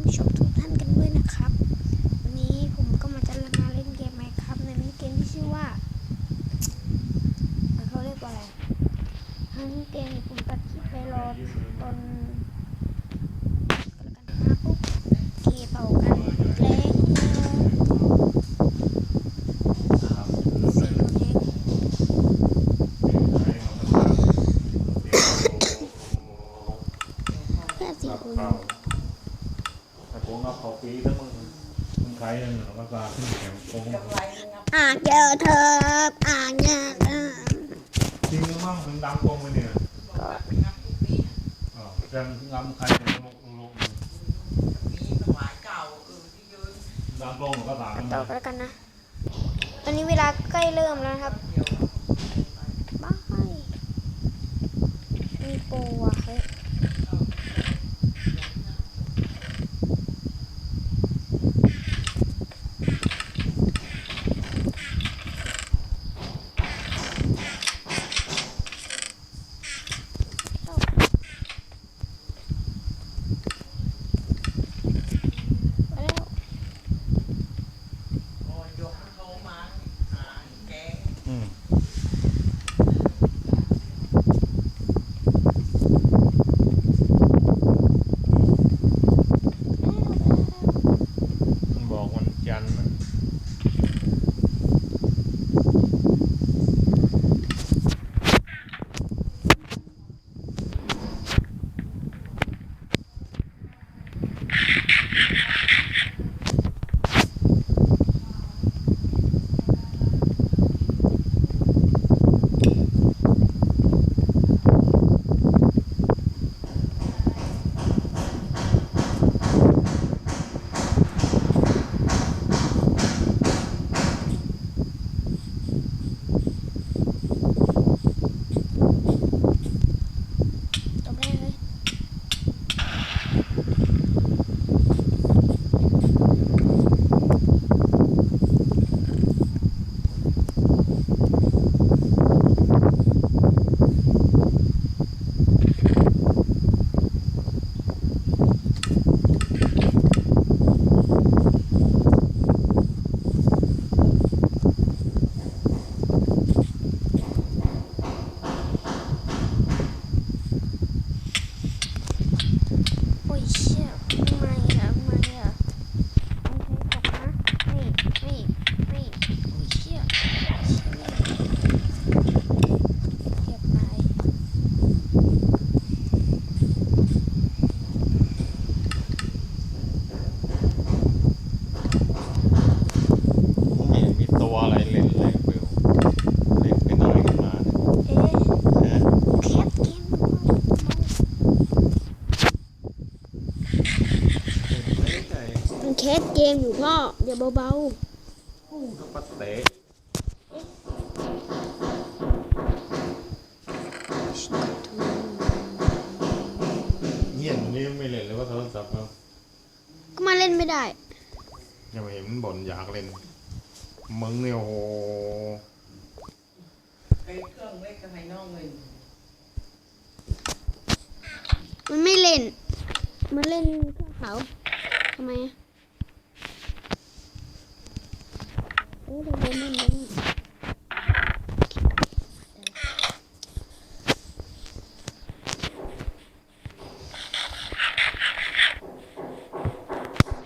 านผู้ชมทุกท่านกันด้วยนะครับ วันนี้ผมก็มาจะมาเล่นเกมไหมครับในมินิเกมที่ชื่อว่าเอ่อเขาเรียกว่าอะไรฮันเกมผมตัดคลิปไปรอตอนกันมาปุ๊บเกเป่ากันแล้วสี่คนเองแค่สี่คน แต่ผมเอาเขาปีถ้ามึง มึงใครนั่นเอามาปลาขึ้นแข็งโกงอ่าเจอเธออ่าเนี่ยเออจริงหรือมั่งถึงดำโกงไปเนี่ยก็อ๋อจังงำใครลงลงลงดำโกงก็ตามต่อก็แล้วกันนะ ตอนนี้เวลาใกล้เริ่มแล้วครับบ้ามีปรว่ะ อเดี๋ยวเบาโอ้กระปัดเตะเงียบนี่ไม่เล่นเลยว่าโทรศัพท์เราๆก็มาเล่นไม่ได้ ยังไม่เห็นมันบ่นอยากเล่น มึงเนี่ยโอ้โหเครื่องเล็กกับไห้น้องเลยมันไม่เล่น มันเล่นเครื่องเขาทำไมอะ เออเดี๋ยวเดี๋ยวมันเดี๋ยวมัน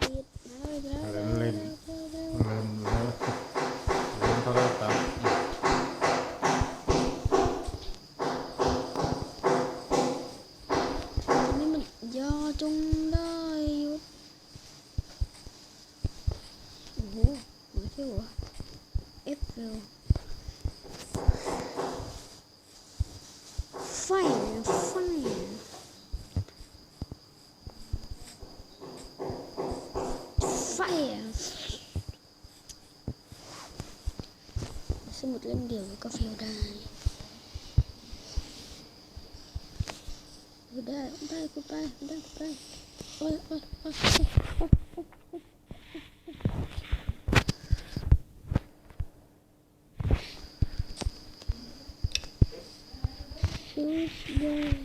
ปิดมาแล้ว อะไรมันเล่นเล่นแล้วเล่นโทรศัพท์ อันนี้มันยอจงได้หยุดโอ้โหมาเที่ยวเหรอเอฟเฟลไฟไฟไฟ สมุดเล่มเดียวก็เฟลได้กูได้กูได้กูได้กูได้กูได้โอ้ยโอ้ยโอ้ยโอ้ยโอ้ยโอ้ย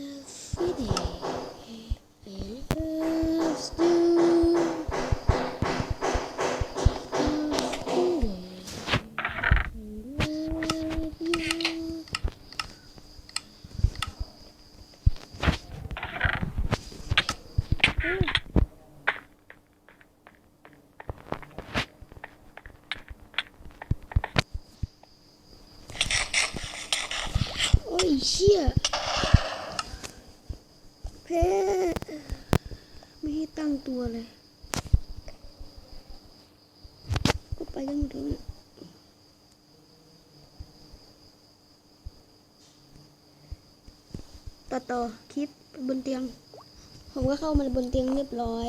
Tuesday. You. I feel พ้ไม่ให้ตั้งตัวเลย ไปกันหมดแล้วเนี่ยตัดต่อคลิปบนเตียง ผมก็เข้ามาบนเตียงเรียบร้อย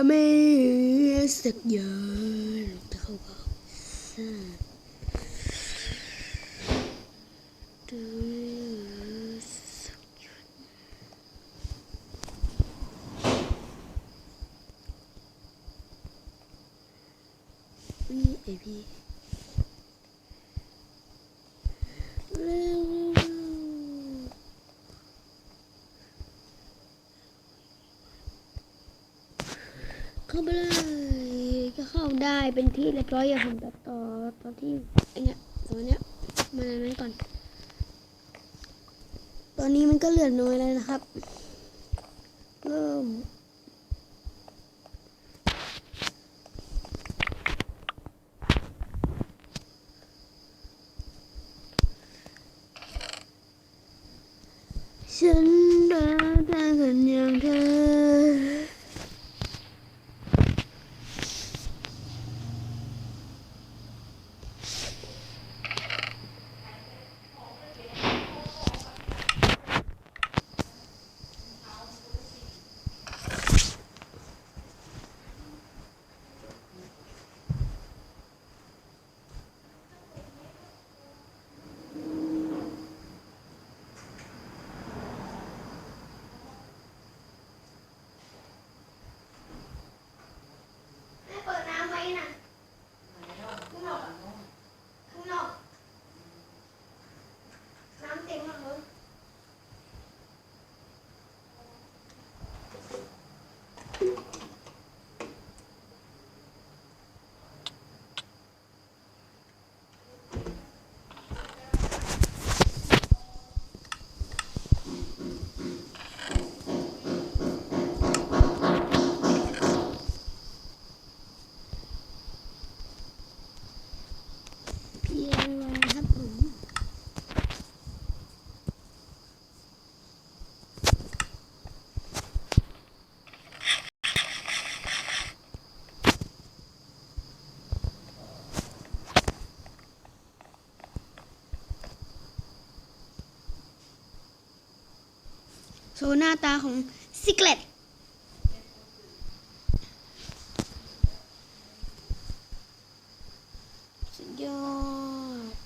ตาไม่สักอย่างแต่เขาก็ซ่าตาไม่สักอย่างวีไอพีเร็วเข้าไปเลยก็เข้าได้เป็นที่เรียบร้อยอย่าผมตัดต่อตอนที่ไอเนี้ยตอนเนี้ยมาในนั้นก่อน ตอนนี้มันก็เหลือน้อยแล้วนะครับ เริ่ม ฉันเดินทางกันอย่างเธอ ให้เปิดน้ำไว้นะข้างนอกข้างนอก น้ำเต็มมากเลย เพียครับผมโชว์หน้าตาของซิกเลตสุดยอด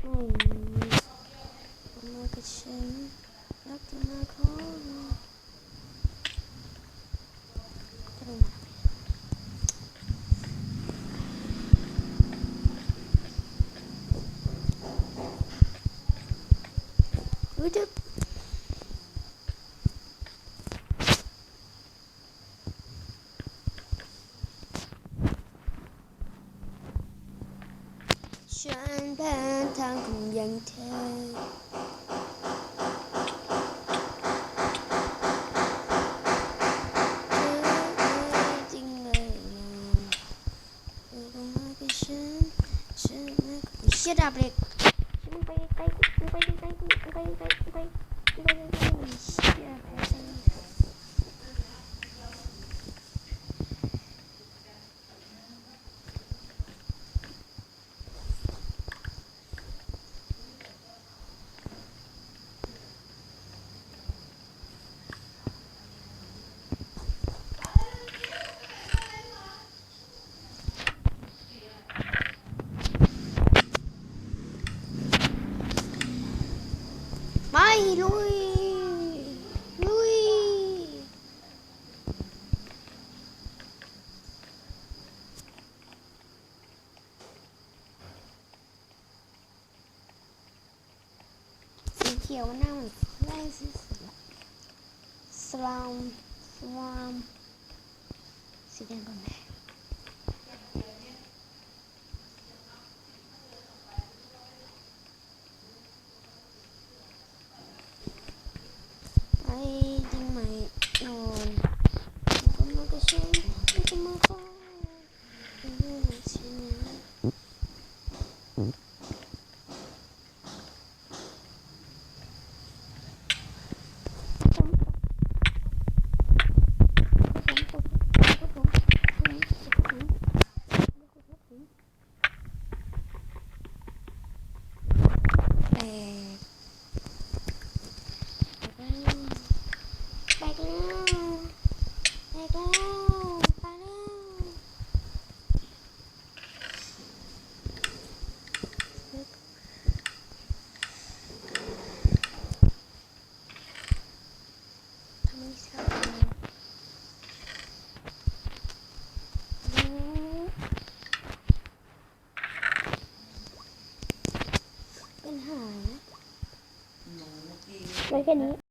โอ้ยมากับฉันรักจะมาขอจะลงมารู้ จักฉันเดินทางของยังเธอจริงเลยเออก็มากับฉันฉันมากับเชี่ยดาบเหล็ก ขียวมันหน้าเหมือนไล่สีเสือสลามสลามสีแดงก่อนไหมไอ้ยิงไหมนอนมันก็มันก็ช่วยมันก็มาเข้ามันก็มาชิม แตกแล้วแตกแล้วไปแล้วทำไมสักเป็นหาย หนูเมื่อกี้ ไว้ แค่นี้